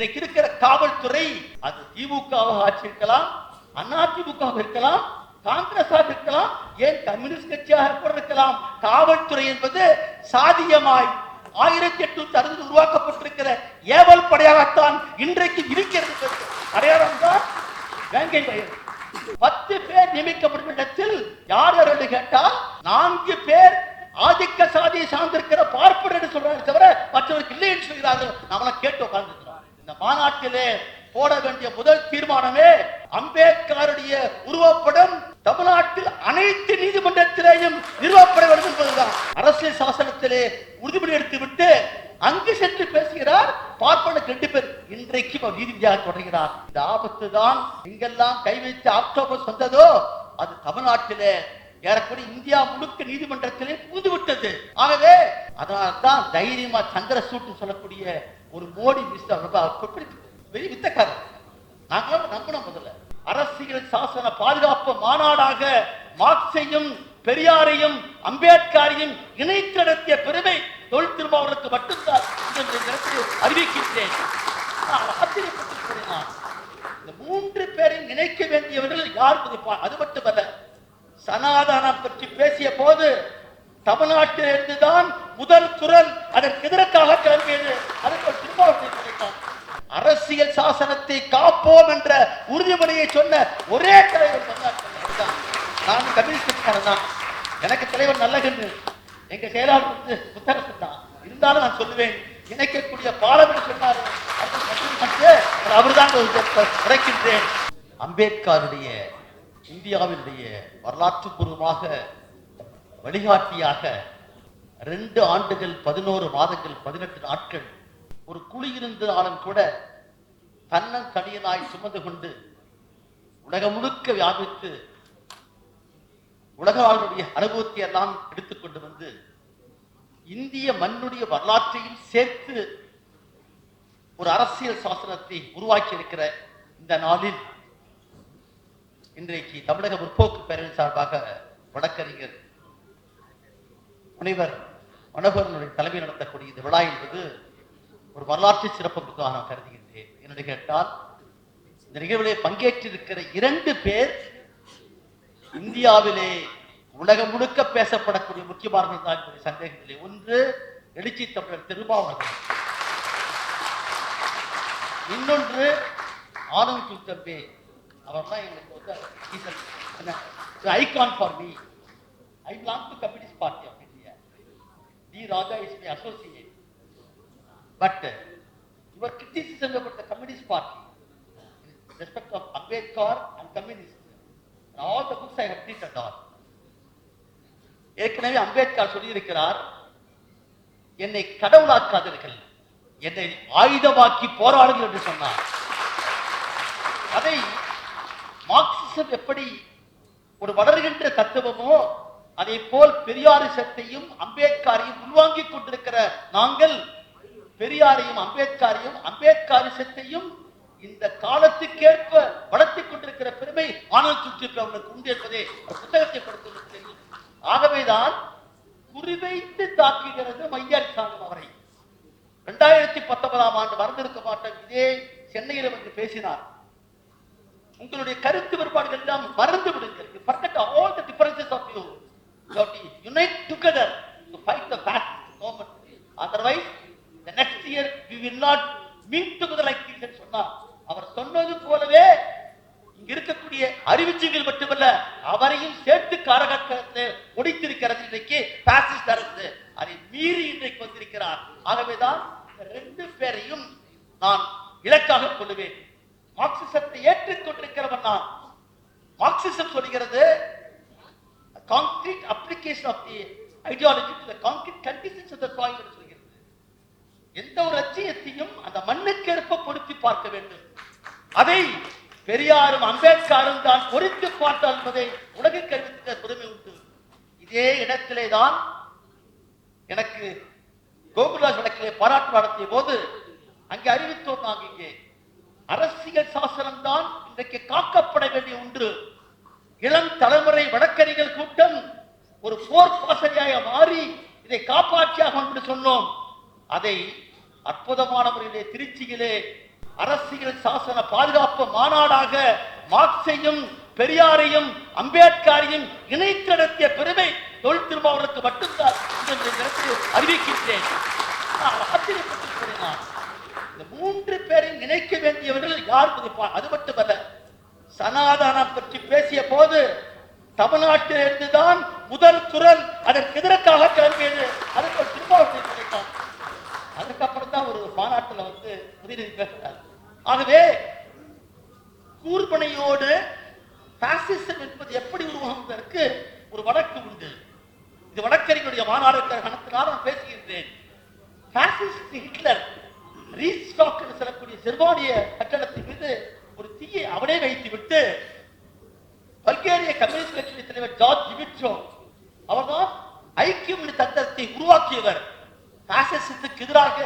இன்றைக்கு இருக்கிற காவல்துறை அது திமுகவாக ஆட்சி இருக்கலாம் அதிமுக இருக்கலாம் காங்கிரஸாக இருக்கலாம் ஏன் கம்யூனிஸ்ட் கட்சியாக கூட இருக்கலாம். காவல்துறை என்பது சாதியமாய் ஆயிரத்தி எட்நூத்தி அறுபது உருவாக்கப்பட்டிருக்கிற ஏவல் படையாகத்தான் இன்றைக்கு இருக்கிறது அடையாளம் தான். வேங்கை வயல் பத்து பேர் நியமிக்கப்படும் இடத்தில் யார் யார் என்று கேட்டால் நான்கு பேர் ஆதிக்க சாதியை சார்ந்திருக்கிற பார்ப்பனர் என்று சொல்றாங்க தவிர மற்றவருக்கு இல்லை என்று சொல்கிறார்கள். நாமெல்லாம் கேட்டு உட்கார்ந்து இந்த மாநாட்டிலே போட வேண்டிய முதல் தீர்மானமே அம்பேத்கருடைய உருவப்படம் தமிழ்நாட்டில் அனைத்து நீதிமன்றத்திலேயும் நிறுவப்பட வேண்டும் என்பதுதான். அரசியல் சாசனத்திலே உறுதிமொழி எடுத்துவிட்டு அங்கு சென்று பேசுகிறார் பார்ப்பனுக்கு ரெண்டு பேர். இன்றைக்கு நீதிபதியாக தொடர்கிறார். இந்த ஆபத்து தான் எங்கெல்லாம் கை வைத்து ஆக்டோபர் வந்ததோ அது தமிழ்நாட்டிலே ஏறக்குறைய இந்தியா முழுக்க நீதிமன்றத்திலே புகுந்து விட்டது ஆகவே அதனால்தான் தைரியமா சந்திரசூட்டு சொல்லக்கூடிய ஒரு மோடி மிஸ்டர் ரொம்ப வெளி வித்தக்காரர். நாங்களும் நம்பணும் முதல்ல. அரசியல் சாசன பாதுகாப்பு மாநாடாக மார்க்சையும் பெரியாரையும் அம்பேத்கரையும் இணைத்து நடத்திய பெருமை தொழில் திருமாவளவுக்கு மட்டும்தான் அறிவிக்கின்றேன். இந்த மூன்று பேரை நினைக்க வேண்டியவர்கள் யார் அது மட்டுமல்ல சனாதனம் பற்றி பேசிய போது தமிழ்நாட்டில் தான் முதல் குரல் அதற்கு எதிர்க்காக கிளம்பியது? அதற்கு திருமாவளவன் அரசியல் சாசனத்தை காப்போம் என்ற உறுதிமொழியை சொன்ன ஒரே தலைவர் நான் கம்யூனிஸ்ட் தான். எனக்கு தலைவர் நல்லகன்று எங்க செயலாளர் வந்து புத்தகம் தான். இருந்தாலும் நான் சொல்லுவேன் இணைக்கக்கூடிய பாலம் என்று சொன்னார் அவர்தான் உரைக்கின்றேன். அம்பேத்கருடைய இந்தியாவினுடைய வரலாற்று பூர்வமாக வழிகாட்டியாக ரெண்டு ஆண்டுகள் பதினோரு மாதங்கள் பதினெட்டு நாட்கள் ஒரு குழி இருந்தாலும் கூட தன்னன் தனியனாய் சுமந்து கொண்டு உலகம் முழுக்க வியாபித்து உலக வாழ்வுடைய அனுபவத்தை எல்லாம் எடுத்துக்கொண்டு வந்து இந்திய மண்ணுடைய வரலாற்றையும் சேர்த்து ஒரு அரசியல் சாசனத்தை உருவாக்கி இருக்கிற இந்த நாளில் இன்றைக்கு தமிழக முற்போக்கு பேரவை சார்பாக வழக்கறிஞர் முனைவர் மனோகரனுடைய தலைமை நடத்தக்கூடிய இந்த விழா என்பது ஒரு வரலாற்று சிறப்புக்காக நான் கருதுகின்றேன். என்னென்னு கேட்டால் இந்த நிகழ்விலே பங்கேற்றிருக்கிற இரண்டு பேர் இந்தியாவிலே உலகம் முழுக்க பேசப்படக்கூடிய முக்கியமானவர்கள் தான் என்பதை சந்தேகமில்லை. ஒன்று எழுச்சி தமிழர் திருமாவளவன். இன்னொன்று ஆனந்த் தம்பி. அவர் தான் எங்களுக்கு வந்து icon for me I belong to Communist Party of India but your about the communist party in respect of Ambedkar and and all the books I have all ஏற்கனவே அம்பேத்கர் சொல்லியிருக்கிறார் என்னை கடவுளாக்காதீர்கள் என்னை ஆயுதமாக்கி போராடுங்கள் என்று சொன்னார். அதை மார்க்சிசம் எப்படி ஒரு வளர்கின்ற தத்துவமோ அதே போல் பெரியாரிசத்தையும் அம்பேத்கரையும் உள்வாங்கிக் கொண்டிருக்கிற நாங்கள் பெரியாரையும் அம்பேத்கரையும் அம்பேத்கரிசத்தையும் இந்த காலத்துக்கேற்ப வளர்த்திக் கொண்டிருக்கிற பெருமை ஆனந்த் சுற்றுக்கு அவர்களுக்கு உண்டு என்பதே புத்தகத்தை படுத்துவது தெரியும். ஆகவேதான் குறிவைத்து தாக்குகிறது மையார் சாங்கம் அவரை. இரண்டாயிரத்தி பத்தொன்பதாம் ஆண்டு மறந்திருக்க மாட்டோம் இதே சென்னையில் வந்து பேசினார். உங்களுடைய கருத்து வேறுபாடுகள் எல்லாம் மறந்து விடுங்கள். You all the differences of you you you have to unite together to fight the fascist government otherwise the next year we will not meet together like this சொன்னார் அவர் சொன்னது போலவே இங்க இருக்கக்கூடிய அறிவிச்சிகள் மட்டுமல்ல அவரையும் சேர்த்து காரகத்தை முடித்திருக்கிறது இன்றைக்கு பாசிஸ்ட் அரசு. அதை மீறி இன்றைக்கு வந்திருக்கிறார். ஆகவேதான் ரெண்டு பேரையும் நான் இலக்காக கொள்ளுவேன். மார்க்சிசத்தை ஏற்றுக்கொண்டிருக்கிறவன் நான். மார்க்சிசம் சொல்கிறது concrete application of the ideology to the concrete conditions of the soil என்று சொல்கிறது. எந்த ஒரு லட்சியத்தையும் அந்த மண்ணுக்கு ஏற்ப பொருத்தி பார்க்க வேண்டும். அதை பெரியாரும் அம்பேத்கரும் தான் பொறித்து பார்த்தால் என்பதை உலகிற்கு அறிவித்த புதுமை உண்டு. இதே இடத்திலே தான் எனக்கு கோகுலராஜ் வழக்கிலே பாராட்டு நடத்திய போது அங்கே அறிவித்தோம் நாங்கள் இங்கே. அரசியல் சாசனம் தான் இன்றைக்கு காக்கப்பட வேண்டிய ஒன்று. இளம் தலைமுறை வழக்கறிஞர் கூட்டம் ஒரு போர் பாசனையாக மாறி இதை காப்பாற்றியாக என்று சொன்னோம். அதை அற்புதமான முறையிலே திருச்சியிலே அரசியல் சாசன பாதுகாப்பு மாநாடாக மார்க்சையும் பெரியாரையும் அம்பேத்கரையும் இணைத்து நடத்திய பெருமை தொழில் திருமாவளவனுக்கு மட்டும்தான் அறிவிக்கின்றேன். ஆச்சரியப்பட்டு கூறினார் இந்த மூன்று பேரை நினைக்க வேண்டியவர்கள் யார் அது மட்டுமல்ல சனாதனம் பற்றி பேசிய போது தமிழ்நாட்டில் இருந்துதான் முதல் குரல் அதற்கு எதிராக கிளம்பியது அதற்கு ஒரு திருமாவளவன் அதுக்கப்புறம் தான் ஒரு மாநாட்டில் வந்து உதயநிதி பேசுறார் ஆகவே கூர்மனையோடு பாசிசம் என்பது எப்படி உருவாகுவதற்கு ஒரு வழக்கு உண்டு. இது வழக்கறிஞருடைய மாநாடு கணத்தினால் நான் பேசுகின்றேன். ஹிட்லர் ரீஸ்டாக் என்று சொல்லக்கூடிய ஜெர்மானிய கட்டடத்தின் மீது ஒரு தீயை அவனே வைத்து விட்டு பல்கேரிய கம்யூனிஸ்ட் கட்சியின் தலைவர் ஜார்ஜ் டிமிட்ரோ அவர்தான் ஐக்கியம் என்ற தத்தத்தை உருவாக்கியவர். பாசிசத்துக்கு எதிராக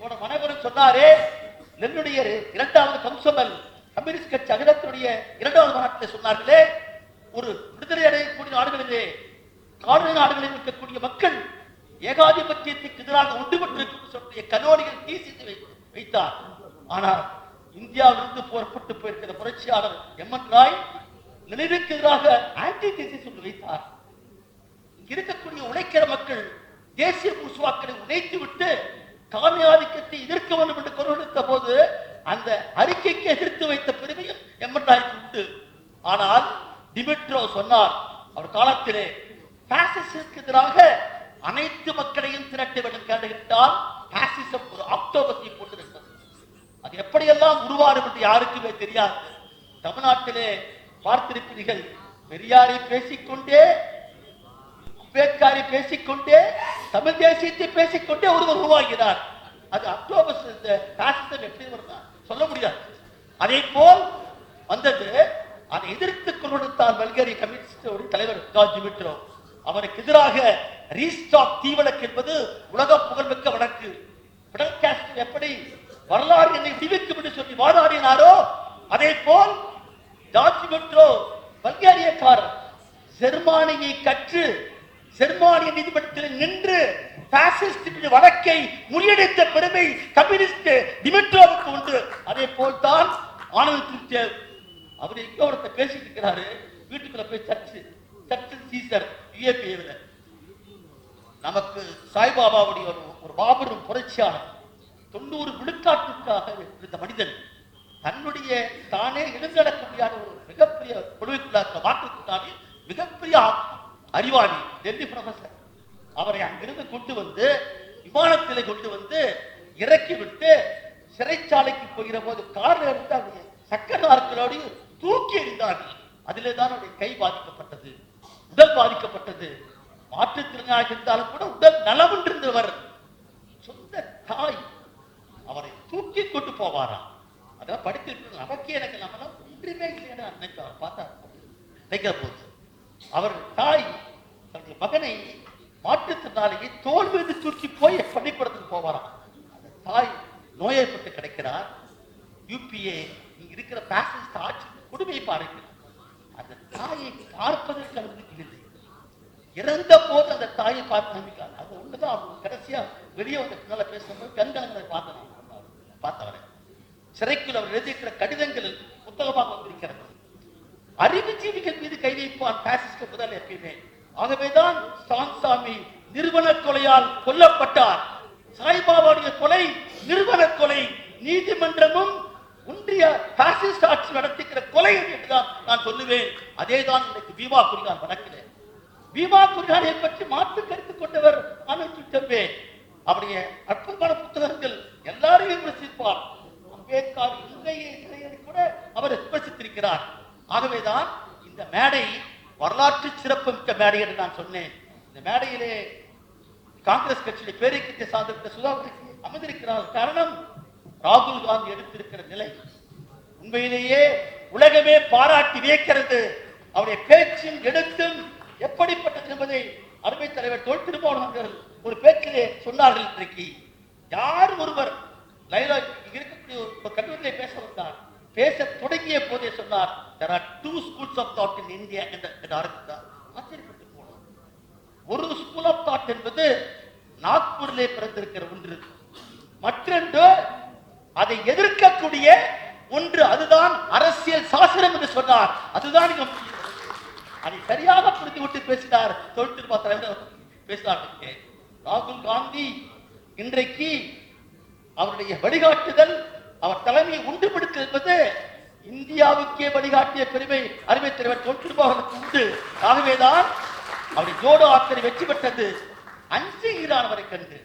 போன மனைவரும் சொன்னாரே என்னுடைய இரண்டாவது கம்சமல் கம்யூனிஸ்ட் கட்சி அகிலத்தினுடைய இரண்டாவது மாநாட்டில் சொன்னார்களே ஒரு விடுதலை அடையக்கூடிய நாடுகளிலே காணொலி நாடுகளில் இருக்கக்கூடிய மக்கள் ஏகாதிபத்தியத்துக்கு எதிராக ஒன்றுபட்டிருக்கும் சொல்லிய கனோனிகள் தீசித்து வைத்தார். ஆனால் இந்தியாவிலிருந்து புறப்பட்டு போயிருக்கிற புரட்சியாளர் எம் என் ராய் நிலைவுக்கு எதிராக ஆன்டி தீசிஸ் ஒன்று வைத்தார். இருக்கக்கூடிய உழைக்கிற மக்கள் தேசிய முசுவாக்களை உடைத்து விட்டு காமி ஆதிக்கத்தை எதிர்க்க வேண்டும் என்று குரல் எடுத்த போது அந்த அறிக்கைக்கு எதிர்த்து வைத்த பெருமையும் ராய்க்கு உண்டு. ஆனால் டிமிட்ரோ சொன்னார் அவர் காலத்திலே பாசிசிற்கு எதிராக அனைத்து மக்களையும் திரட்ட வேண்டும் கேட்டுவிட்டால் பாசிசம் ஒரு ஆக்டோபஸை போட்டிருந்தது அது எப்படியெல்லாம் உருவாடும் என்று யாருக்குமே தெரியாது. தமிழ்நாட்டிலே பார்த்திருப்பீர்கள் பெரியாரை பேசிக்கொண்டே அம்பேத்கரை பேசிக்கொண்டே தமிழ் தேசியத்தை பேசிக்கொண்டே ஒருவர் உருவாகிறார். அது அக்டோபர் இந்த பாசிசம் எப்படி வருதா சொல்ல முடியாது. அதே போல் வந்தது அதை எதிர்த்து கொண்டிருந்தார் பல்கேரிய கம்யூனிஸ்ட் ஒரு தலைவர் ஜிமிட்ரோ அவருக்கு எதிராக ரீஸ்டாக் தீவழக்கு என்பது உலக புகழ்மிக்க வழக்கு. எப்படி வரலாறு என்னை சிவிக்கும் என்று சொல்லி வாதாடினாரோ அதே போல் ஜார்ஜ் டிமிட்ரோ பல்கேரியக்காரர் ஜெர்மானியை கற்று ஜெர்மானிய நீதிமன்றத்தில் நின்று பாசிஸ்ட் வழக்கை முறியடித்த பெருமை கம்யூனிஸ்ட் டிமிட்ரோவுக்கு உண்டு. அதே போல் தான் ஆனந்த் தேவ் அவர் எங்க ஒருத்தர் பேசிட்டு இருக்கிறாரு. வீட்டுக்குள்ள போய் சர்ச்சு சர்ச்சு சீசர் யுஏபிஏவில் நமக்கு சாய்பாபாவுடைய ஒரு ஒரு மாபெரும் புரட்சியாளர் தொண்ணூறு விழுக்காட்டுக்காக இருந்த மனிதன் தன்னுடைய தானே எழுந்தடக்க முடியாத ஒரு மிகப்பெரிய குழுவிற்குள்ளாக்க மாற்றுத்தானே மிகப்பெரிய அறிவாளி டெல்லி ப்ரொஃபசர் அவரை அங்கிருந்து கொண்டு வந்து விமானத்திலே கொண்டு வந்து இறக்கி விட்டு சிறைச்சாலைக்கு போகிற போது காரில் இருந்து அவருடைய சக்கர நாற்களோடு தூக்கி எறிந்தார்கள். அதிலே தான் அவருடைய கை பாதிக்கப்பட்டது உடல் பாதிக்கப்பட்டது. மாற்றுத்திறனாக இருந்தாலும் கூட உடல் நலமின்றிருந்தவர் சொந்த தாய் அவரை தூக்கி கொண்டு போவாராம். அதெல்லாம் படித்து நமக்கு எனக்கு நம்மளாம் ஒன்றுமே இல்லைன்னு அவர் பார்த்தா நினைக்கிற போது அவர் தாய் தன்னுடைய மகனை மாற்றுத்திறனாளியை தோல் மீது தூக்கி போய் பள்ளிக்கூடத்துக்கு போவாராம். அந்த தாய் நோயப்பட்டு கிடைக்கிறார். யூபிஏ இங்க இருக்கிற பேசஞ்சர் ஆட்சி கொடுமையை பாருங்கள் அந்த தாயை பார்ப்பதற்கு அவருக்கு இல்லை. இறந்த போது அந்த தாயை பார்த்து நம்பிக்காது அது ஒண்ணுதான் அவங்க கடைசியா வெளியே வந்து பேசும்போது கண்கலங்களை பார்த்தனாங்க பார்த்தவரை. சிறைக்குள் அவர் எழுதியிருக்கிற கடிதங்கள் புத்தகமாக வந்திருக்கிறது. அறிவுஜீவிகள் மீது கை வைப்பான் பாசிஸ்ட் முதல் எப்பயுமே. ஆகவேதான் சாந்தாமி நிறுவன கொலையால் கொல்லப்பட்டார். சாய்பாபாவுடைய கொலை நிறுவன கொலை. நீதிமன்றமும் ஒன்றிய பாசிஸ்ட் ஆட்சி நடத்துகிற கொலை என்றுதான் நான் சொல்லுவேன். அதேதான் எனக்கு பீமா குரிகான் வழக்கிலே. பீமா குரிகானை பற்றி மாற்று கருத்து கொண்டவர் ஆனந்த் டெம்பே அவருடைய அற்புதமான புத்தகங்கள் எல்லாரையும் விமர்சிப்பார். அம்பேத்கர் இல்லையே இல்லையே கூட அவர் விமர்சித்திருக்கிறார். ஆகவேதான் இந்த மேடை வரலாற்று சிறப்புமிக்க மேடை என்று நான் சொன்னேன். இந்த மேடையிலே காங்கிரஸ் கட்சியில பேரைக்கத்தை சார்ந்திருக்கிற சுதாகர் அமைந்திருக்கிறார் காரணம் ராகுல் காந்தி எடுத்திருக்கிற நிலை. உண்மையிலேயே உலகமே பாராட்டி வியக்கிறது. அவருடைய பேச்சும் எடுத்தும் எப்படிப்பட்டது என்பதை அருமை தலைவர் தோல் திருமாவளவர்கள் ஒரு பேச்சிலே சொன்னார்கள் இன்றைக்கு. யார் ஒருவர் லைலா இருக்கக்கூடிய ஒரு கல்லூரியிலே பேச வந்தார் பேச தொடங்கிய போதே சொன்னார் there are two schools of thought in India என்று ஆரம்பித்தார். ஆச்சரியப்பட்டு போனோம் ஒரு ஸ்கூல் ஆஃப் தாட் என்பது நாக்பூரிலே பிறந்திருக்கிற ஒன்று. மற்றொன்று அதை எதிர்க்கக்கூடிய ஒன்று. அதுதான் அரசியல் சாசனம் என்று சொன்னார். அதுதான் அதை சரியாக புரிந்து விட்டு பேசினார் தொழில் தலைவர் பேசினார். ராகுல் காந்தி இன்றைக்கு அவருடைய வழிகாட்டுதல் அவர் தலைமையை உண்டுபிடித்து என்பது இந்தியாவுக்கே வழிகாட்டிய பெருமை அருமை தலைவர் தொழில்நுட்பர்களுக்கு உண்டு. ஆகவேதான் அவருடைய ஜோடோ ஆத்தரை வெற்றி பெற்றது. அஞ்சுகிறான் அவரை கண்டு.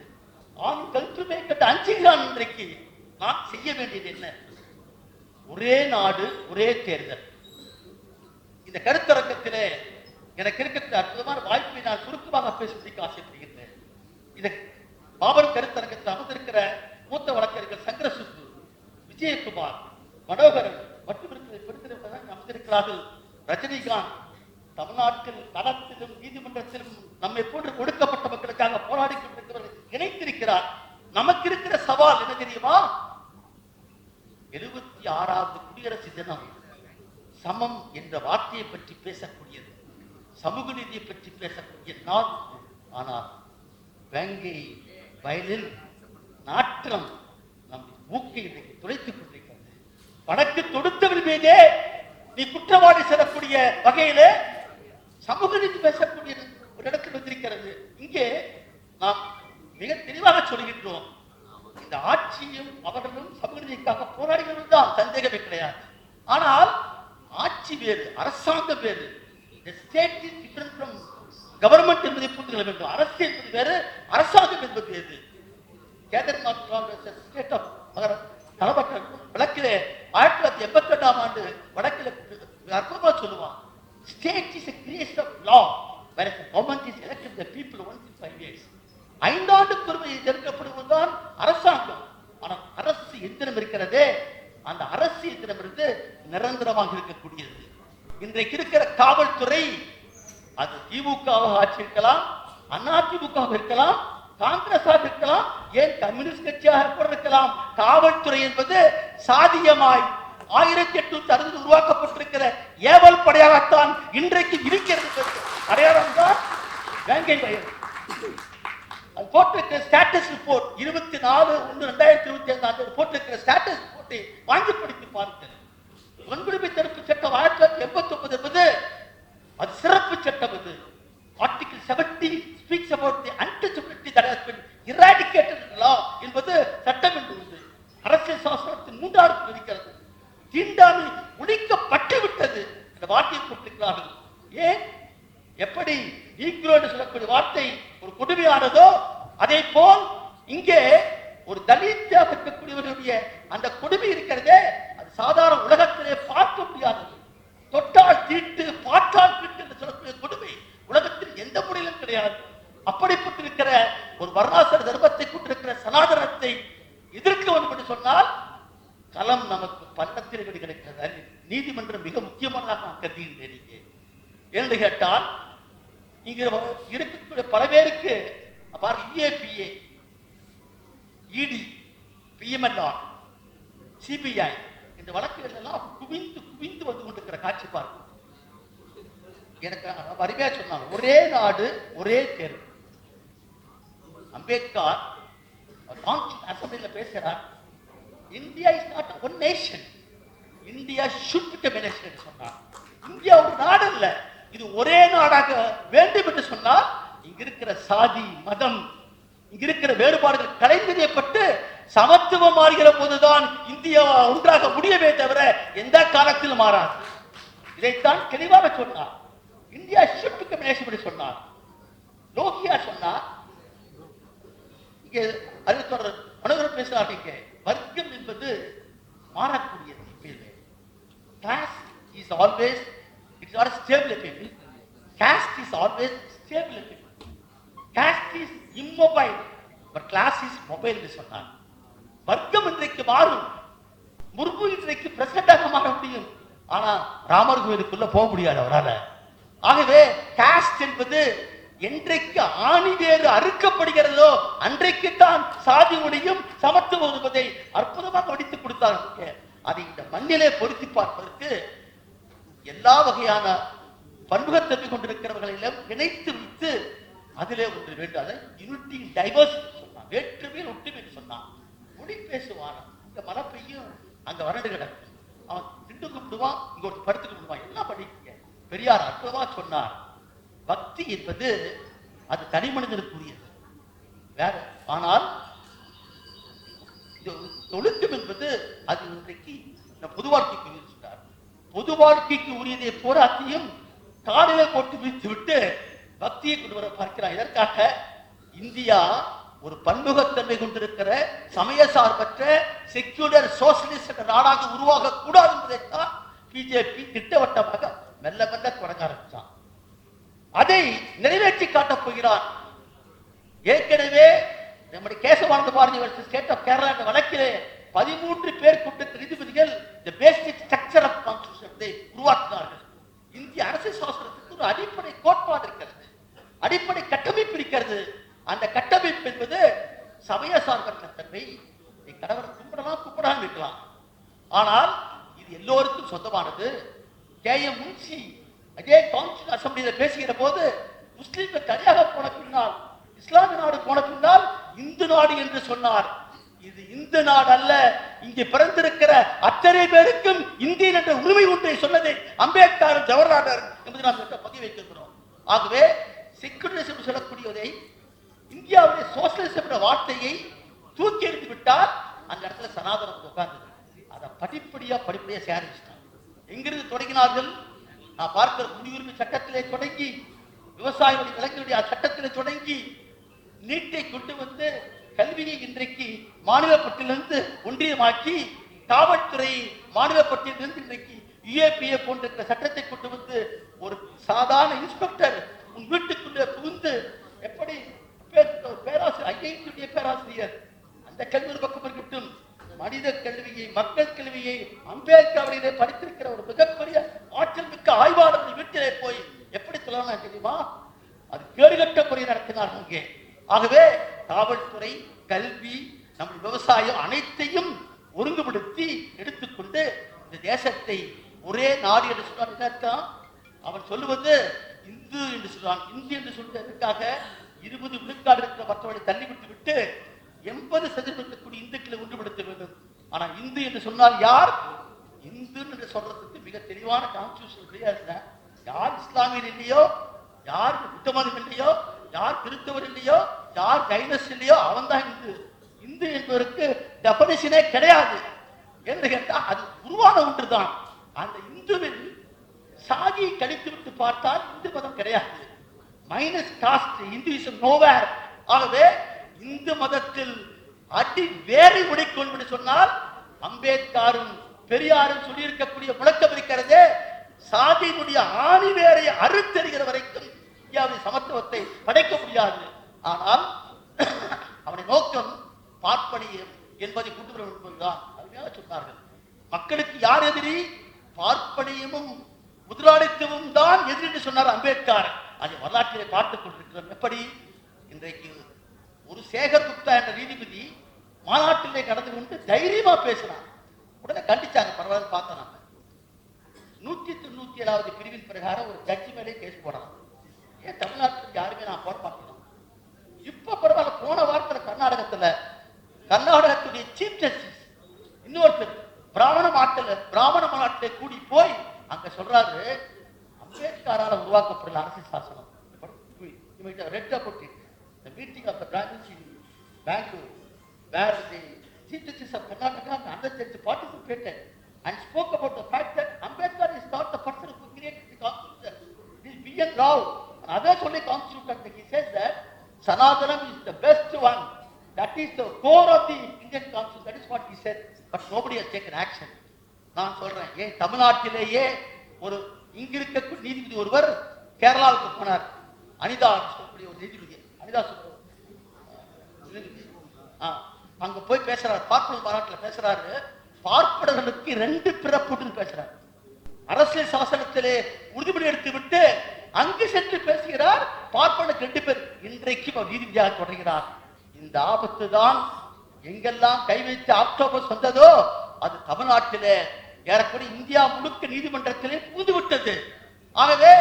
ஆண் கல்ற்றுமே கண்டு அஞ்சுகிறான் இன்றைக்கு நான் செய்ய வேண்டியது என்ன? ஒரே நாடு ஒரே தேர்தல். இந்த கருத்தரங்கத்திலே எனக்கு இருக்கிற அற்புதமான வாய்ப்பை நான் சுருக்கமாக பேசுவதற்கு ஆசைப்படுகின்றேன். இதை மாபெரும் கருத்தரங்கத்தில் அமர்ந்திருக்கிற மூத்த வழக்கறிஞர் சங்கர சுப்பு விஜயகுமார் மனோகரன் மற்றும் அமர்ந்திருக்கிறார்கள். ரஜினிகாந்த் தமிழ்நாட்டில் நலத்திலும் நீதிமன்றத்திலும் நம்மை போன்று ஒடுக்கப்பட்ட மக்களுக்காக போராடி கொண்டிருக்கிறவர்கள் இணைத்திருக்கிறார். நமக்கு இருக்கிற சவால் என்ன தெரியுமா? எழுபத்தி ஆறாவது குடியரசு தினம் சமம் என்ற வார்த்தையை பற்றி பேசக்கூடியது. சமூக நீதியை பற்றி பேசக்கூடிய நாள். ஆனால் வேங்கை வயலில் நாற்றம் நம் மூக்கை இன்றைக்கு துளைத்துக் கொண்டிருக்கிறது. வடக்கு தொடுத்தவர்கள் மீதே நீ குற்றவாளி செல்லக்கூடிய வகையில சமூக நீதி பேசக்கூடிய ஒரு இடத்தில் வந்திருக்கிறது. இங்கே நாம் மிக தெளிவாக சொல்கின்றோம். இந்த ஆட்சியும் அவர்களும் சமூக நீதிக்காக போராடுகிறது தான் சந்தேகமே கிடையாது. ஆனால் ஆட்சி வேறு அரசாங்கம் வேறு. The state is different from government என்பதை புரிந்து கொள்ள வேண்டும். அரசு என்பது வேறு அரசாங்கம் என்பது எது கேதர்நாத் காங்கிரஸ் ஆயிரத்தி தொள்ளாயிரத்தி எண்பத்தி ரெண்டாம் ஆண்டு வடக்கில் அற்புதமா சொல்லுவான். State is creation of law வேற government is the people once in five years ஐந்தாண்டு பெருமையை தெரிவிக்கப்படுவதுதான் அரசாங்கம். ஆனால் அரசு எந்திரம் இருக்கிறதே அந்த அரசு எந்திரம் இருந்து நிரந்தரமாக இருக்கக்கூடியது. இன்றைக்கு இருக்கிற காவல்துறை அது திமுகவாக ஆட்சி இருக்கலாம் அதிமுகவாக இருக்கலாம் காங்கிரஸாக இருக்கலாம் ஏன் கம்யூனிஸ்ட் கட்சியாக கூட இருக்கலாம் காவல்துறை என்பது சாதியமாய் ஆயிரத்தி எட்நூத்தி அறுபது உருவாக்கப்பட்டிருக்கிற ஏவல் படையாகத்தான் இன்றைக்கு இருக்கிறது அடையாளம் தான் வேங்கை வயல் அது போட்டிருக்கிற ஸ்டேட்டஸ் ரிப்போர்ட் இருபத்தி நாலு ஒன்று ரெண்டாயிரத்தி இருபத்தி ஐந்து ஆண்டு போட்டிருக்கிற ஸ்டேட்டஸ் ரிப்போர்ட்டை வாங்கி படித்து பாருங்கள் வன்கொடுமை தடுப்பு சட்டம் ஆயிரத்தி தொள்ளாயிரத்தி எண்பத்தி ஒன்பது என்பது அது சிறப்பு சட்டம் அது. Article seventy speaks about the untouchability that has been eradicated law என்பது சட்டம் என்று உண்டு. அரசியல் சாஸ்திரத்தின் மூன்றாவது இருக்கிறது தீண்டாமை ஒழிக்கப்பட்டு விட்டது அந்த வார்த்தையை போட்டிருக்கிறார்கள். ஏன்? எப்படி? நீக்ரோ என்று சொல்லக்கூடிய வார்த்தை ஒரு கொடுமையானதோ அதே போல் இங்கே ஒரு தலித்தாக இருக்கக்கூடியவருடைய அந்த கொடுமை இருக்கிறதே அது சாதாரண உலகத்திலே பார்க்க முடியாதது. தொட்டால் தீட்டு பாற்றால் தீட்டு என்று சொல்லக்கூடிய கொடுமை உலகத்தில் எந்த முறையிலும் கிடையாது. அப்படிப்பட்டிருக்கிற ஒரு வர்ணாசர தர்மத்தை கொண்டிருக்கிற சனாதனத்தை எதிர்க்க வேண்டும் என்று சொன்னால் களம் நமக்கு பள்ளத்தில் கிடைக்கிறது? நீதிமன்றம் மிக முக்கியமானதாக நான் கருதுகின்றேன் இங்கே என்று கேட்டால் இங்க இருக்கக்கூடிய பல பேருக்கு இஏபிஏ இடி பிஎம்எல்ஆர் சிபிஐ இந்த வழக்குகள் எல்லாம் பிந்து வந்து கொண்டிருக்கிற காட்சி பார்க்கும். எனக்கு வறுமையா சொன்னாங்க. ஒரே நாடு ஒரே தேர்வு அம்பேத்கர் அசம்பிளில பேசுறார். India is not one nation India should become nation சொன்னார். இந்தியா ஒரு நாடு இல்ல. இது ஒரே நாடாக வேண்டும் என்று சொன்னால் இங்க இருக்கிற சாதி மதம் இங்க இருக்கிற வேறுபாடுகள் கலைந்தறியப்பட்டு சமத்துவம் மாறுகிற போதுதான் இந்தியா ஒன்றாக முடியவே தவிர எந்த காலத்திலும் மாறாது. இதைத்தான் தெளிவாக சொன்னார். இந்தியா ஷிப்டுக்கு பிகம் சொன்னார். லோகியா சொன்னார். இங்கே அது மனோகர் மனோகரம் பேசுகிறார் இங்கே. வர்க்கம் என்பது மாறக்கூடியது எப்பயுமே. Class is always it's are stable எப்பயுமே caste இஸ் ஆல்வேஸ் ஸ்டேபிள் எப்பயுமே is is immobile but class is mobile சொன்னார் வர்க்கம் இன்றைக்கு மாறும் முர்மு இன்றைக்கு பிரசிடண்டாக மாற முடியும் ஆனா ராமர் கோயிலுக்குள்ள போக முடியாது அவரால். ஆகவே காஸ்ட் என்பது என்றைக்கு ஆணி வேறு அறுக்கப்படுகிறதோ அன்றைக்கு தான் சாதி முடியும் சமத்துவம் என்பதை அற்புதமாக வடித்துக் கொடுத்தார் அதை இந்த மண்ணிலே பொருத்தி பார்ப்பதற்கு எல்லா வகையான பன்முகத்தன்மை கொண்டிருக்கிறவர்களையும் இணைத்து வைத்து அதிலே ஒன்று வேண்டும். அதை யூனிட்டி டைவர்ஸ் சொன்னான். வேற்றுமையில் ஒற்றுமை சொன்னான். மொழி பேசுவான. இந்த மழை பெய்யும் அங்க வறண்டு கிடக்கும் அவன் திண்டு கும்பிடுவான் இங்க ஒரு படுத்து கும்பிடுவான் எல்லாம் படிக்கீங்க பெரியார் அற்புதமா சொன்னார். பக்தி என்பது அது தனி மனிதனுக்குரியது. வேற ஆனால் இந்த ஒழுக்கம் என்பது அது இன்றைக்கு இந்த பொது வாழ்க்கைக்கு உரியது சொன்னார் பொது வாழ்க்கைக்கு உரியதை போல அத்தையும் காலையில போட்டு விரித்து விட்டு பக்தியை கொண்டு வர பார்க்கிறான் இதற்காக இந்தியா ஒரு பன்முகத்தன்மை கொண்டிருக்கிற சமய சார்பற்ற செக்யூலர் சோசியலிஸ்ட் என்ற நாடாக உருவாக கூடாது என்பதைத்தான் பிஜேபி திட்டவட்டமாக மெல்ல மெல்ல தொடங்க ஆரம்பித்தான் அதை நிறைவேற்றி காட்டப் போகிறான். ஏற்கனவே நம்முடைய கேசவானந்த பாரதி ஸ்டேட் ஆஃப் கேரளா என்ற வழக்கிலே பதிமூன்று பேர் கொண்ட நீதிபதிகள் இந்த பேஸ் ஸ்ட்ரக்சர் ஆஃப் கான்ஸ்டியூஷனை உருவாக்கினார்கள் இந்திய அரசியல் சாசனத்துக்கு ஒரு அடிப்படை கோட்பாடு இருக்கிறது அடிப்படை கட்டமைப்பு இருக்கிறது அந்த கட்டமைப்பு என்பது சமய சார்பற்ற தன்மை நீ கடவுளை கும்பிடலாம் கும்பிடாம இருக்கலாம் ஆனால் இது எல்லோருக்கும் சொந்தமானது கே எம் முன்சி அதே கான்ஸ்டியூஷன் அசம்பிளியில பேசுகிற போது முஸ்லீம்கள் தனியாக போன பின்னால் இஸ்லாமிய நாடு போன பின்னால் இந்து நாடு என்று சொன்னார் இது இந்து நாடு அல்ல இங்கே பிறந்திருக்கிற அத்தனை பேருக்கும் இந்தியன் என்ற உரிமை உண்டை சொன்னதை அம்பேத்கர் ஜவஹர்லால் என்பதை நாம் இங்க பதிவு வைத்திருக்கிறோம் ஆகவே செக்குலரிசம் சொல்லக்கூடியதை இந்தியாவுடைய சோசியலிசம் என்ற வார்த்தையை தூக்கி எறிந்து விட்டால் அந்த இடத்துல சனாதனம் உட்கார்ந்தது அதை படிப்படியா படிப்படியா சேகரிச்சிட்டாங்க எங்கிருந்து தொடங்கினார்கள் நான் பார்க்கிற குடியுரிமை சட்டத்திலே தொடங்கி விவசாயிகளுடைய நிலங்களுடைய சட்டத்திலே தொடங்கி நீட்டை கொண்டு வந்து கல்வியை இன்றைக்கு மாநிலப்பட்டிலிருந்து ஒன்றியமாக்கி காவல்துறை மாநிலப்பட்டியிலிருந்து இன்றைக்கு யுஏபிஏ போன்ற இந்த சட்டத்தை கொண்டு வந்து ஒரு சாதாரண இன்ஸ்பெக்டர் உன் வீட்டுக்குள்ளே புகுந்து எப்படி பேராசிரியர் ஐஐடியுடைய பேராசிரியர் அந்த கல்வி ஒரு பக்கம் இருக்கட்டும் மனித கல்வியை மக்கள் கல்வியை அம்பேத்கரிலே படித்திருக்கிற ஒரு மிகப்பெரிய ஆற்றல் மிக்க ஆய்வாளர்கள் வீட்டிலே போய் எப்படி சொல்லலாம் தெரியுமா? அது கேடுகட்ட முறை நடத்தினார் அங்கே. ஆகவே காவல்துறை கல்வி நம்முடைய விவசாயம் அனைத்தையும் ஒருங்குபடுத்தி எடுத்துக்கொண்டு இந்த தேசத்தை ஒரே நாடு என்று சொன்னார் அவன் சொல்லுவது இந்து என்று சொல்றான் இந்து என்று சொல்வதற்காக இருபது விழுக்காடு இருக்கிற மற்றவர்களை தள்ளிவிட்டு விட்டு எண்பது சதவீதத்துக்கு ஆனா இந்து என்று சொன்னால் யார்? இந்து என்று சொல்றதுக்கு மிக தெளிவான கான்ஸ்டியூஷன் கிடையாது யார் இஸ்லாமியர் இல்லையோ யார் புத்த மதம் இல்லையோ யார் கிறிஸ்தவர் இல்லையோ யார் கைனஸ் இல்லையோ அவன் தான் இந்து. இந்து என்பதற்கு டெபனிஷனே கிடையாது. என்று கேட்டால் அது உருவான ஒன்று தான் அந்த இந்துவில் சாதியை கழித்து விட்டு பார்த்தால் இந்து மதம் கிடையாது. மைனஸ் காஸ்ட் இந்துவிசம் நோவேர் ஆகவே இந்து மதத்தில் அடி வேரை உடைக்கொண்டு சொன்னால் அம்பேத்கரும் பெரியாரும் சொல்லியிருக்கக்கூடிய முழக்கம் இருக்கிறதே சாதியினுடைய ஆணி வேரை அறுத்தெறிகிற வரைக்கும் இந்தியாவின் சமத்துவத்தை படைக்க முடியாது. ஆனால் அவனை நோக்கம் பார்ப்பனியம் என்பதை கொண்டு வர என்பதுதான் அருமையாக சொன்னார்கள். மக்களுக்கு யார் எதிரி? பார்ப்பனியமும் முதலாளித்துவம் தான் எதிரி என்று சொன்னார் அம்பேத்கர். அதை வரலாற்றிலே பார்த்துக் கொண்டிருக்கிறோம். எப்படி? இன்றைக்கு ஒரு சேகர் குப்தா என்ற நீதிபதி மாநாட்டிலே கடந்து கொண்டு தைரியமா பேசினார் உடனே கண்டிச்சாங்க பரவாயில்ல பார்த்தோம் நம்ம நூத்தி தொண்ணூத்தி ஏழாவது பிரிவின் பிரகாரம் ஒரு ஜட்ஜி மேலே கேஸ் போடலாம். ஏன் தமிழ்நாட்டுக்கு யாருமே நான் போட மாட்டேன்? இப்ப பரவாயில்ல போன வாரத்துல கர்நாடகத்துல கர்நாடகத்துடைய சீஃப் ஜஸ்டிஸ் இன்னொருத்தர் பிராமண மாட்டில் பிராமண மாநாட்டிலே கூடி போய் அங்க சொல்றாரு அம்பேத்கரால் உருவாக்கப்படல அரசியல் சாசனம். ரெட் about இந்த meeting of the the Brahmins where the synthesis of Karnataka and other judges participated and spoke about the fact that Ambedkar is not the person who created the constitution. This B.N. Rao, and others only constitution, he says that Sanathanam is the best one. That is the core of the Indian constitution. That is what he said. But nobody has taken action. நான் சொல்றேன் ஏன் தமிழ்நாட்டிலேயே ஒரு இங்க இருக்கக்கூடிய நீதிபதி ஒருவர் கேரளாவுக்கு போனார் அனிதா சொல்லக்கூடிய ஒரு நீதிபதி அனிதா சொல்ற ஆ, அங்க போய் பேசுறாரு. பார்ப்பன மாநாட்டுல பேசுறாரு. பார்ப்பனர்களுக்கு ரெண்டு பிறப்புன்னு பேசுறாரு. அரசியல் சாசனத்திலே உறுதிமொழி எடுத்து விட்டு அங்கு சென்று பேசுகிறார். பார்ப்பனுக்கு ரெண்டு பேர். இன்றைக்கு நீதிபதியாக தொடர்கிறார். இந்த ஆபத்து தான் எங்கெல்லாம் கை வைத்து ஆக்டோபஸ் வந்ததோ அது தமிழ்நாட்டிலே ஏறக்குறைய இந்தியா முழுக்க நீதிமன்றத்திலே புகுந்து விட்டது ஆகவே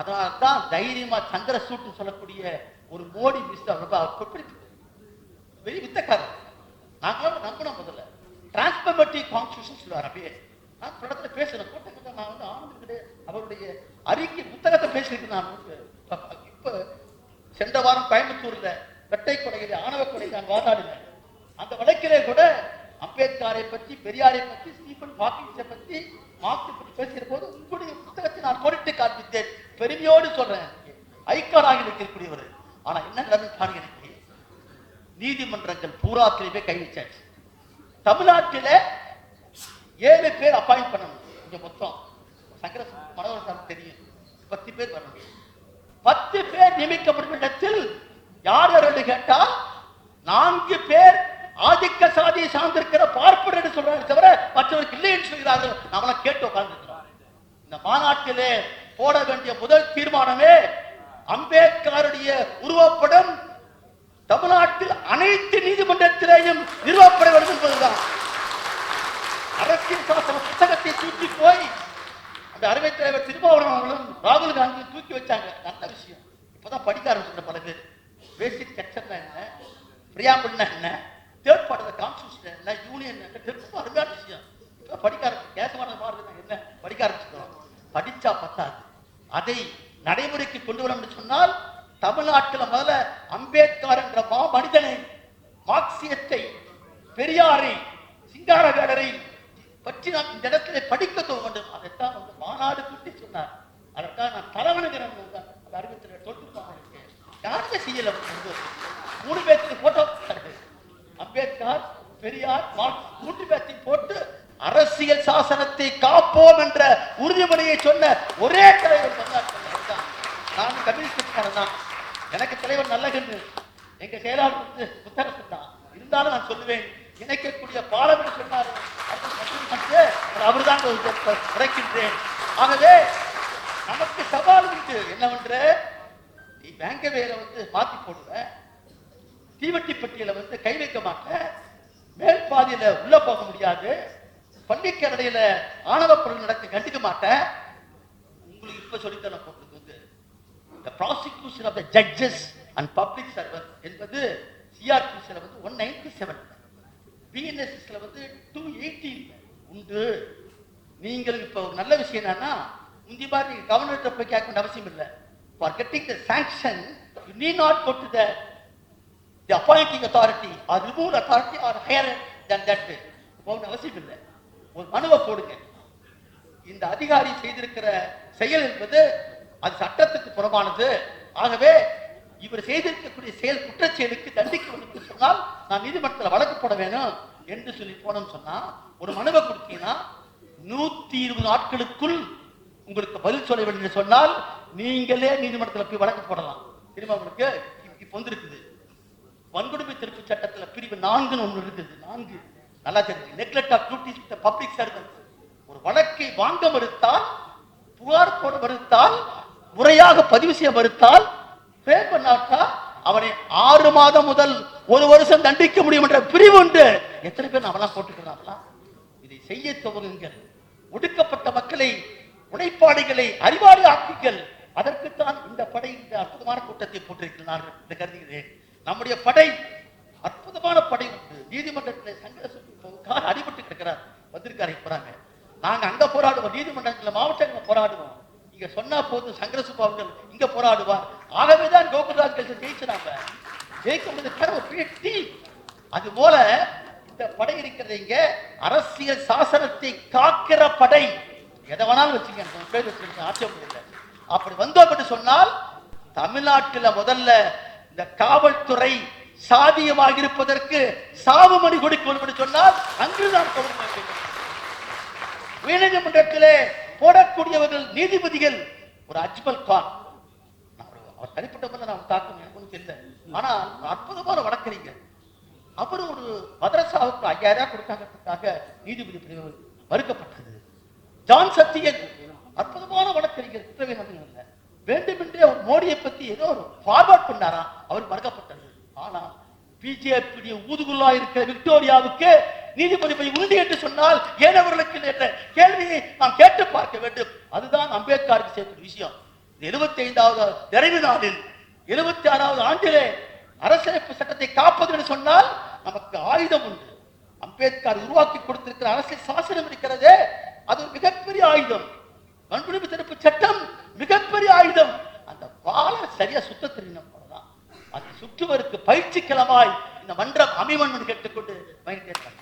அதனால்தான் தைரியமா சந்திரசூட்டு சொல்லக்கூடிய ஒரு மோடி மிஸ்டர் ரொம்ப வித்தக்காரர். நாங்களும் நம்பணும் முதல்ல. டிரான்ஸ்பர்மேட்டிவ் கான்ஸ்டியூஷன் சொல்லுவார் அப்படியே. நான் ஒரு பேசுகிறேன் பேசுறேன் கூட்டத்தில் நான் வந்து ஆனந்த் அவருடைய அறிக்கை புத்தகத்தை பேசியிருக்கு நான் வந்து இப்போ சென்ற வாரம் கோயம்புத்தூரில் வெட்டை கொலையில ஆணவ கொலை நான் வாதாடினேன் அந்த வழக்கிலே கூட அம்பேத்கரை பற்றி பெரியாரை பற்றி ஸ்டீஃபன் ஹாக்கிங்ஸை பற்றி மார்க்ஸை பற்றி பேசுகிற போது உங்களுடைய புத்தகத்தை நான் கோடிட்டு காண்பித்தேன். பெருமையோடு சொல்றேன். ஐக்காராக இருக்கக்கூடியவர் ஆனா என்ன நடந்து பாருங்க எனக்கு. நீதிமன்றங்கள் பூராத்திலுமே கை வச்சாச்சு. தமிழ்நாட்டில ஏழு பேர் அப்பாயிண்ட் பண்ணணும் இங்க மொத்தம். சங்கர மனோகர் சார் தெரியும். பத்து பேர் வரணும் பத்து பேர் நியமிக்கப்படும் இடத்தில் யார் யார் என்று கேட்டால் நான்கு பேர் ஆதிக்க சாதியை சார்ந்திருக்கிற பார்ப்பனர் சொல்றாங்க தவிர மற்றவருக்கு இல்லை என்று சொல்கிறார்கள். நம்மள கேட்டு உட்கார்ந்து இந்த மாநாட்டிலே போட வேண்டிய முதல் தீர்மானமே அம்பேத்கருடைய உருவப்படம் தமிழ்நாட்டில் அனைத்து நீதிமன்றத்திலேயும் நிறுவப்பட வேண்டும் என்பதுதான் அரசியல் சாசன புத்தகத்தை தூக்கி போய் அந்த அறுவை தலைவர் திருமாவளவன் அவர்களும் ராகுல் காந்தியும் தூக்கி வச்சாங்க நல்ல விஷயம் இப்பதான் படிக்க ஆரம்பிச்சிருந்த பல பேர் பேசிக் செக்ஷன் என்ன பிரியாம்பிள்னா என்ன தேர்ட் பார்ட் ஆஃப் கான்ஸ்டியூஷன் என்ன யூனியன் என்ன ரொம்ப அருமையான விஷயம் இப்ப படிக்க ஆரம்பிச்சு கேசவான மாறுது என்ன படிக்க ஆரம்பிச்சிருக்கோம் படிச்சா பத்தாது அதை நடைமுறைக்கு கொண்டு வரணும்னு சொன்னால் தமிழ்நாட்டில் முதல்ல அம்பேத்கர் என்ற மா மனிதனை மார்க்சியத்தை பெரியாரை சிங்காரவேலரை பற்றி நாம் இந்த இடத்துல படிக்க தோக வேண்டும் அதைத்தான் வந்து மாநாடு கூட்டி சொன்னார். அதற்காக நான் தலைவனுகிறேன் அந்த அறிவித்தில் தொட்டு யாருமே செய்யல மூணு பேருக்கு போட்டோ அம்பேத்கர் பெரியார் மார்க்ஸ் அரசியல் சாசனத்தை காப்போம் என்ற உறுதிமொழியை சொன்ன ஒரே தலைவர் தான். நான் கம்யூனிஸ்ட் தான். எனக்கு தலைவர் நல்ல எங்க செயலாளர் வந்து புத்தகத்தில் தான். இருந்தாலும் நான் சொல்லுவேன் இணைக்கக்கூடிய பாலம் என்று சொன்னார். அவர் தான் உரைக்கின்றேன் ஆகவே நமக்கு சவால் உண்டு. என்னவென்ற நீ பேங்க வேலை வந்து மாத்தி போடுவ. தீவட்டி பட்டியலை வந்து கை வைக்க மாட்டேன் மேல் பாதியில உள்ள போக முடியாது. பள்ளிக்கரடையில ஆணவ பொருள் நடக்க கண்டுக்க மாட்டேன். உங்களுக்கு இப்ப சொல்லித்தரேன் உங்களுக்கு வந்து. The prosecution of the judges and public servants என்பது சிஆர்பிசில வந்து ஒன் நைன்டி செவன் பிஎன்எஸ்எஸ்ல வந்து டூ எயிட்டீன் உண்டு. நீங்கள் இப்போ ஒரு நல்ல விஷயம் என்னன்னா முந்தி மாதிரி நீங்கள் கவர்னர்கிட்ட போய் கேட்க வேண்டிய அவசியம் இல்லை. For getting the sanction you need not go to the the appointing authority or removed authority or higher than that. போகணும் அவசியம் இல்லை. மனுவை போடுங்க இந்த அதிகாரி செய்திருக்கிற செயல் என்பது அது சட்டத்துக்கு புறமானது ஆகவே இவர் செய்திருக்கக்கூடிய செயல் குற்றச்செயலுக்கு தண்டிக்க வேண்டும் என்று சொன்னால் நான் நீதிமன்றத்தில் வழக்கு போட வேணும் என்று சொல்லி போனோம்னு சொன்னா ஒரு மனுவை கொடுத்தீங்கன்னா நூத்தி இருபது நாட்களுக்குள் உங்களுக்கு பதில் சொல்ல வேண்டும் என்று சொன்னால் நீங்களே நீதிமன்றத்தில் போய் வழக்கு போடலாம். திரும்ப உங்களுக்கு? இப்ப வந்திருக்குது. வன்கொடுமை திருப்பு சட்டத்தில் பிரிவு நான்குன்னு ஒன்று இருக்குது. நான்கு. நல்லா தெரிஞ்சு neglect of duties public servants ஒரு வழக்கை வாங்க மறுத்தால் புகார் போட மறுத்தால் முறையாக பதிவு செய்ய மறுத்தால் பே பண்ணாட்டா அவனை ஆறு மாதம் முதல் ஒரு வருஷம் தண்டிக்க முடியும் என்ற பிரிவு உண்டு. எத்தனை பேர் அவெல்லாம் போட்டுக்கிறாங்களா? இதை செய்ய துவங்குங்கள். ஒடுக்கப்பட்ட மக்களை உழைப்பாளிகளை அறிவாளி ஆக்குங்கள். அதற்குத்தான் இந்த படை இந்த அற்புதமான கூட்டத்தை போட்டிருக்கிறார் என்று கருதுகிறேன். நம்முடைய படை அற்புதமான படை உண்டு. நீதிமன்றத்தில் சங்கர அடிபட்டு கிடக்கிறார். வந்திருக்காரு போறாங்க நாங்க அங்க போராடுவோம். நீதிமன்றத்துல மாவட்டங்களில் போராடுவோம். இங்க சொன்னா போதும் சங்கர சுபாவர்கள் இங்க போராடுவார். ஆகவேதான் கோகுல்ராஜ் கட்சி ஜெயிச்சாங்க ஜெயிக்க முடியாது ஒரு அது போல இந்த படை இருக்கிறது இங்க. அரசியல் சாசனத்தை காக்கிற படை. எதை வேணாலும் வச்சுங்க. நம்ம பேர் வச்சிருக்க ஆட்சேபம் இல்லை. அப்படி வந்தோம் என்று சொன்னால் தமிழ்நாட்டுல முதல்ல இந்த காவல்துறை சாதியமாக இருப்பதற்கு சாவு மணி கொடுக்க என்று சொன்னால் அங்குதான் கவர்மெண்ட் உயர்நீதிமன்றத்திலே போடக்கூடியவர்கள் நீதிபதிகள் ஒரு அஜ்மல் கான். அவர் தனிப்பட்ட முறையில் நான் தாக்கம் எனக்கு தெரியல அற்புதமான வழக்கறிஞர். அவர் ஒரு மதரசாவுக்கு ஐயாயிரம் ரூபாய் கொடுத்தாங்கிறதுக்காக நீதிபதி பிரிவு மறுக்கப்பட்டது. ஜான் சத்தியன் அற்புதமான வழக்கறிஞர் குற்றவியல் இல்லை வேண்டுமென்றே அவர் மோடியை பத்தி ஏதோ ஒரு ஃபார்வர்ட் பண்ணாரா? அவர் மறுக்கப்பட்டது. ஆனா பிஜேபி ஊதுகுள்ளா இருக்கிற விக்டோரியாவுக்கு நீதிபதி போய் உறுதி என்று சொன்னால் ஏனவர்களுக்கு என்ற கேள்வியை நாம் கேட்டு பார்க்க வேண்டும். அதுதான் அம்பேத்கருக்கு செய்யக்கூடிய விஷயம். எழுபத்தி ஐந்தாவது நிறைவு நாளில் எழுபத்தி ஆறாவது ஆண்டிலே அரசியலமைப்பு சட்டத்தை காப்பது என்று சொன்னால் நமக்கு ஆயுதம் உண்டு. அம்பேத்கர் உருவாக்கி கொடுத்திருக்கிற அரசியல் சாசனம் இருக்கிறதே அது ஒரு மிகப்பெரிய ஆயுதம். வன்கொடுமை தடுப்பு சட்டம் மிகப்பெரிய ஆயுதம். அந்த வாழை சரியா சுத்த தெரியணும் அது சுற்றுவருக்கு பயிற்சிக்கலமாய் இந்த மன்றம் அமைவன் கேட்டுக்கொண்டு மயிர்கேட்டார்